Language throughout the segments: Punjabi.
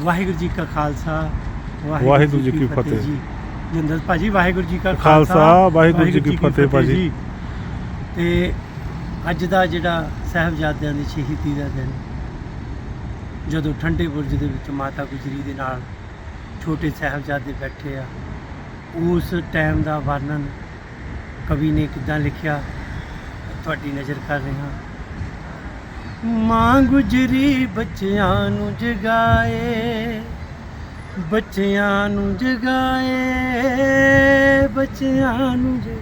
ਵਾਹਿਗੁਰੂ ਜੀ ਕਾ ਖਾਲਸਾ ਵਾਹਿਗੁਰੂ ਜੀ ਕੀ ਫਤਿਹ ਜੀ। ਜਿੰਦਰ ਭਾਜੀ ਵਾਹਿਗੁਰੂ ਜੀ ਕਾ ਖਾਲਸਾ ਵਾਹਿਗੁਰੂ ਜੀ ਕੀ ਫਤਿਹ ਭਾਜੀ। ਤੇ ਅੱਜ ਦਾ ਜਿਹੜਾ ਸਹਿਬਜ਼ਾਦਿਆਂ ਦੀ ਸ਼ਹੀਦੀ ਦਾ ਦਿਨ ਜਦੋਂ ਠੰਡੇ ਬੁਰਜ ਦੇ ਵਿੱਚ ਮਾਤਾ ਗੁਜਰੀ ਦੇ ਨਾਲ ਛੋਟੇ ਸਹਿਬਜ਼ਾਦੇ ਬੈਠੇ ਆ ਉਸ ਟਾਈਮ ਦਾ ਵਰਣਨ ਕਵੀ ਨੇ ਕਿੱਦਾਂ ਲਿਖਿਆ, ਤੁਹਾਡੀ ਨਜ਼ਰ ਕਰ ਰਿਹਾ ਮਾਂ ਗੁਜਰੀ, ਬੱਚਿਆਂ ਨੂੰ ਜਗਾਏ, ਬੱਚਿਆਂ ਨੂੰ ਜਗਾਏ, ਬੱਚਿਆਂ ਨੂੰ ਜਗਾਏ।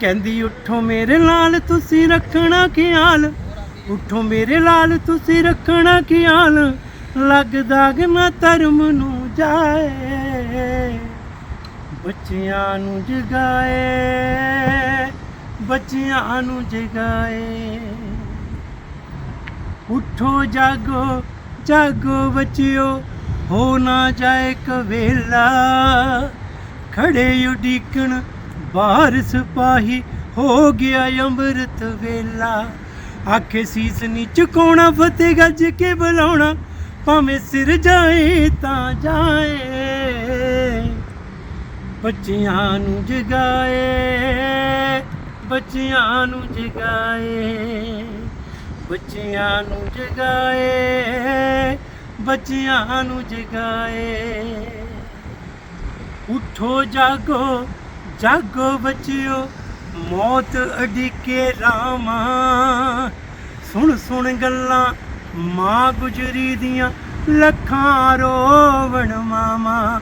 ਕਹਿੰਦੀ, ਉੱਠੋ ਮੇਰੇ ਲਾਲ, ਤੁਸੀਂ ਰੱਖਣਾ ਖਿਆਲ। ਉੱਠੋ ਮੇਰੇ ਲਾਲ, ਤੁਸੀਂ ਰੱਖਣਾ ਖਿਆਲ। ਲੱਗਦਾ ਕਿ ਮੈਂ ਧਰਮ ਨੂੰ ਜਾਏ। ਬੱਚਿਆਂ ਨੂੰ ਜਗਾਏ, ਬੱਚਿਆਂ ਨੂੰ ਜਗਾਏ। ਉੱਠੋ ਜਾਗੋ ਜਾਗੋ ਬੱਚਿਓ, ਹੋ ਨਾ ਜਾਏ ਕਵੇਲਾ ਖੜੇ ਉਡੀਕਣ, ਬਾਹਰ ਸਿਪਾਹੀ ਹੋ ਗਿਆ ਅੰਮ੍ਰਿਤ ਵੇਲਾ। ਆਖੇ ਸੀਸ ਨੀ ਝੁਕਾਉਣਾ ਫਤਿਹ ਗੱਜ ਕੇ ਬੁਲਾਉਣਾ, ਭਾਵੇਂ ਸਿਰ ਜਾਏ ਤਾਂ ਜਾਏ। ਬੱਚਿਆਂ ਨੂੰ ਜਗਾਏ, ਬੱਚਿਆਂ ਨੂੰ ਜਗਾਏ, ਬੱਚਿਆਂ ਨੂੰ ਜਗਾਏ, ਬੱਚਿਆਂ ਨੂੰ ਜਗਾਏ। ਉਠੋ ਜਾਗੋ ਜਾਗੋ ਬੱਚਿਓ, ਮੌਤ ਅਡਿੱਕੇ ਰਾਮਾ ਸੁਣ ਸੁਣ ਗੱਲਾਂ ਮਾਂ ਗੁਜਰੀ ਦੀਆਂ ਲੱਖਾਂ ਰੋਵਣ ਮਾਮਾ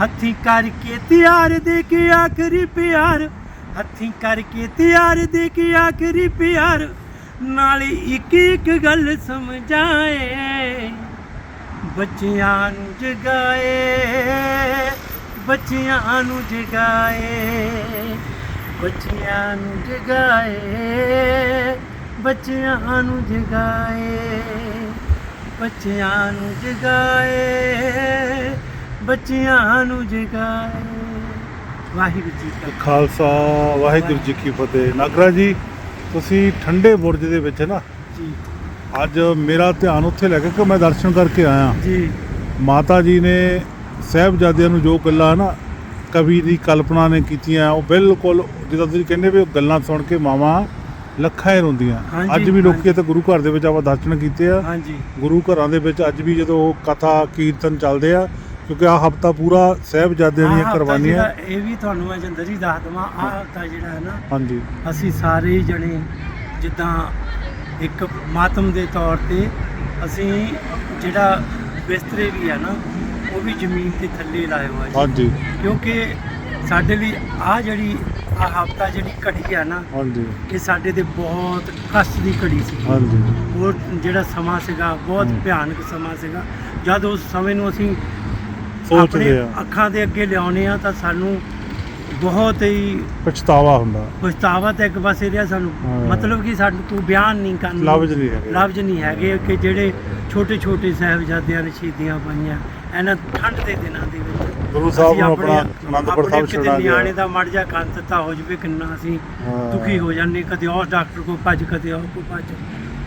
ਹੱਥੀਂ ਕਰਕੇ ਤਿਆਰ ਦੇ ਕੇ ਆਖਰੀ ਪਿਆਰ, ਹੱਥੀਂ ਕਰਕੇ ਤਿਆਰ ਦੇ ਕੇ ਆਖਰੀ ਪਿਆਰ, ਨਾਲੇ ਇੱਕ ਇੱਕ ਗੱਲ ਸਮਝਾਏ। ਬੱਚਿਆਂ ਨੂੰ ਜਗਾਏ, ਬੱਚਿਆਂ ਨੂੰ ਜਗਾਏ, ਬੱਚਿਆਂ ਨੂੰ ਜਗਾਏ, ਬੱਚਿਆਂ ਨੂੰ ਜਗਾਏ, ਬੱਚਿਆਂ ਨੂੰ ਜਗਾਏ। ਬੱਚਿਆਂ ਨੂੰ ਜਗਾਏ। ਵਾਹਿਗੁਰੂ ਜੀ ਕਾ ਖਾਲਸਾ ਵਾਹਿਗੁਰੂ ਜੀ ਕੀ ਫਤਿਹ। ਨਾਗਰਾ ਜੀ ਤੁਸੀਂ ਠੰਡੇ ਬੁਰਜ ਦੇ ਵਿੱਚ ਨਾ ਜੀ। ਅੱਜ ਮੇਰਾ ਧਿਆਨ ਉੱਥੇ ਲੱਗਾ ਕਿ ਮੈਂ ਦਰਸ਼ਨ ਕਰਕੇ ਆਇਆ। ਜੀ। ਮਾਤਾ ਜੀ ਨੇ ਸਾਹਿਬਜ਼ਾਦਿਆਂ ਨੂੰ ਜੋ ਗੱਲਾਂ ਨਾ ਕਵੀ ਦੀ ਕਲਪਨਾ ਨੇ ਕੀਤੀਆਂ ਉਹ ਬਿਲਕੁਲ ਜਿੱਦਾਂ ਤੁਸੀਂ ਕਹਿੰਦੇ ਵੀ ਉਹ ਗੱਲਾਂ ਸੁਣ ਕੇ ਮਾਵਾਂ ਲੱਖਾਂ ਹੀ ਰੋਂਦੀਆਂ। ਅੱਜ ਵੀ ਲੋਕੀ। ਇੱਥੇ ਗੁਰੂ ਘਰ ਦੇ ਵਿੱਚ ਆਪਾਂ ਦਰਸ਼ਨ ਕੀਤੇ ਆ। ਹਾਂਜੀ। ਗੁਰੂ ਘਰਾਂ ਦੇ ਵਿੱਚ ਅੱਜ ਵੀ ਜਦੋਂ ਕਥਾ ਕੀਰਤਨ ਚੱਲਦੇ ਆ ਕਿਉਂਕਿ ਆ ਹਫਤਾ ਪੂਰਾ ਸਾਹਿਬਜ਼ਾਦਿਆਂ ਆਹ ਦੀਆਂ ਹਫ਼ਤਾ ਕੁਰਬਾਨੀਆਂ। ਜਿਹੜਾ ਇਹ ਵੀ ਤੁਹਾਨੂੰ ਮੈਂ ਜਿੰਦਰ ਜੀ ਦੱਸ ਦਵਾਂ ਆਹ ਹਫਤਾ ਜਿਹੜਾ ਹੈ ਨਾ ਹਾਂਜੀ। ਅਸੀਂ ਸਾਰੇ ਜਣੇ ਜਿੱਦਾਂ ਇੱਕ ਮਾਤਮ ਦੇ ਤੌਰ ਤੇ ਅਸੀਂ ਜਿਹੜਾ ਬਿਸਤਰੇ ਵੀ ਆ ਨਾ ਉਹ ਵੀ ਜ਼ਮੀਨ ਦੇ ਥੱਲੇ ਹੋਏ ਜੀ। ਹਾਂਜੀ। ਕਿਉਂਕਿ ਸਾਡੇ ਲਈ ਆ ਜਿਹੜੀ ਆ ਹਫਤਾ ਜਿਹੜੀ ਘੜੀ ਆ ਨਾ ਹਾਂਜੀ। ਇਹ ਸਾਡੇ ਤੇ ਬਹੁਤ ਕਸ਼ਟ ਦੀ ਘੜੀ ਸੀ। ਹਾਂਜੀ। ਉਹ ਜਿਹੜਾ ਸਮਾਂ ਸੀਗਾ ਬਹੁਤ। ਭਿਆਨਕ ਸਮਾਂ ਸੀਗਾ। ਜਦ ਉਸ ਸਮੇਂ ਨੂੰ ਅਸੀਂ ਸੋਚਦੇ ਆਪਣੇ ਆ। ਅੱਖਾਂ ਦੇ ਅੱਗੇ ਲਿਆਉਨੇ ਆ ਤਾਂ ਸਾਨੂੰ ਬਹੁਤ ਹੀ ਪਛਤਾਵਾ ਹੁੰਦਾ। ਪਛਤਾਵਾ ਤਾਂ ਇੱਕ ਪਾਸੇ ਰਿਹਾ ਸਾਨੂੰ। ਹਾਂ। ਮਤਲਬ ਕਿ ਸਾਨੂੰ ਕੋਈ ਬਿਆਨ ਨਹੀਂ ਕਰਨ ਲਫ਼ਜ਼ ਨਹੀਂ ਹੈਗੇ। ਲਫ਼ਜ਼ ਨਹੀਂ ਹੈਗੇ ਕਿ ਜਿਹੜੇ ਛੋਟੇ ਛੋਟੇ ਸਾਹਿਬਜ਼ਾਦਿਆਂ ਨੇ ਸ਼ਹੀਦੀਆਂ ਪਾਈਆਂ ਇਹਨਾਂ ਠੰਡ ਦੇ ਦਿਨਾਂ ਦੇ ਵਿੱਚ। ਗੁਰੂ ਸਾਹਿਬ ਅਸੀਂ ਨੂੰ ਆਪਣੇ- ਆਪਣਾ ਅਨੰਦਪੁਰ ਆਪਣੇ ਸਾਹਿਬ ਕਿਤੇ ਛੱਡਣਾ ਗਿਆ ਨਿਆਣੇ ਦਾ ਮੜ ਜਾ ਕੰਤਤਾ ਹੋ ਜਵੇ ਕਿੰਨਾ ਅਸੀਂ ਹਾਂ। ਦੁਖੀ ਹੋ ਜਾਂਦੇ ਕਦੇ ਉਸ ਡਾਕਟਰ ਕੋਲ ਭੱਜ ਕਦੇ ਉਹ ਕੋਲ ਭੱਜ।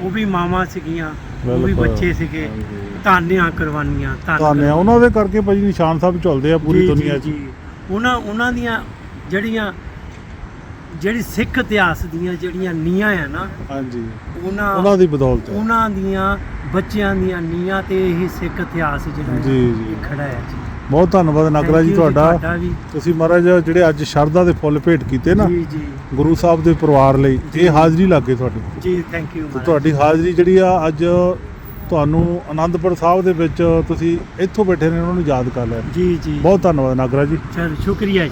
ਉਹ ਵੀ ਮਾਵਾਂ ਸੀਗੀਆਂ। ਉਹ ਵੀ ਬਿਲਕੁਲ। ਬੱਚੇ ਸੀਗੇ ਹਾਂਜੀ। ਧਾਨਿਆਂ ਕੁਰਬਾਨੀਆਂ ਧੰਨ ਧੰਨ ਆ ਉਹਨਾਂ ਦੇ ਕਰਕੇ ਭਾਜੀ ਨਿਸ਼ਾਨ ਸਾਹਿਬ ਚੱਲਦੇ ਆ ਪੂਰੀ ਜੀ, ਜੀ, ਦੁਨੀਆ 'ਚ ਜੀ। ਉਹਨਾਂ ਉਹਨਾਂ ਦੀਆਂ ਜਿਹੜੀਆਂ ਜਿਹੜੀ ਸਿੱਖ ਇਤਿਹਾਸ ਦੀਆਂ ਜਿਹੜੀਆਂ ਨੀਆਂ ਆ ਨਾ ਹਾਂਜੀ ਉਹਨਾਂ ਉਹਨਾਂ ਦੀ ਬਦੌਲਤ ਹੈ। ਉਹਨਾਂ ਦੀਆਂ ਬੱਚਿਆਂ ਦੀਆਂ ਨੀਆਂ ਤੇ ਇਹ ਸਿੱਖ ਇਤਿਹਾਸ ਜਿਹੜਾ ਜੀ, ਹੈ, ਜੀ। ਇਹ ਖੜਾ ਹੈ ਜੀ ਬਹੁਤ ਧੰਨਵਾਦ Thank ਜੀ ਤੁਹਾਡਾ। ਤੁਸੀਂ ਮਹਾਰਾਜ ਜਿਹੜੇ ਅੱਜ ਸ਼ਰਧਾ ਦੇ ਫੁੱਲ ਭੇਟ ਕੀਤੇ ਨਾ ਜੀ ਜੀ। ਗੁਰੂ ਸਾਹਿਬ ਦੇ ਪਰਿਵਾਰ ਲਈ। ਇਹ ਹਾਜ਼ਰੀ ਲੱਗੇ ਤੁਹਾਡੀ। ਜੀ ਥੈਂਕ ਯੂ ਤੁਹਾਡੀ ਹਾਜ਼ਰੀ ਜਿਹੜੀ ਆ ਅੱਜ ਤੁਹਾਨੂੰ ਆਨੰਦਪੁਰ ਸਾਹਿਬ ਦੇ ਵਿੱਚ ਤੁਸੀਂ ਇੱਥੋਂ ਬੈਠੇ ਨੇ ਉਹਨਾਂ ਨੂੰ ਯਾਦ ਕਰ ਲਿਆ। ਜੀ ਜੀ। ਬਹੁਤ ਧੰਨਵਾਦ ਨਾਗਰਾ ਜੀ। ਚਲ ਸ਼ੁਕਰੀਆ ਜੀ।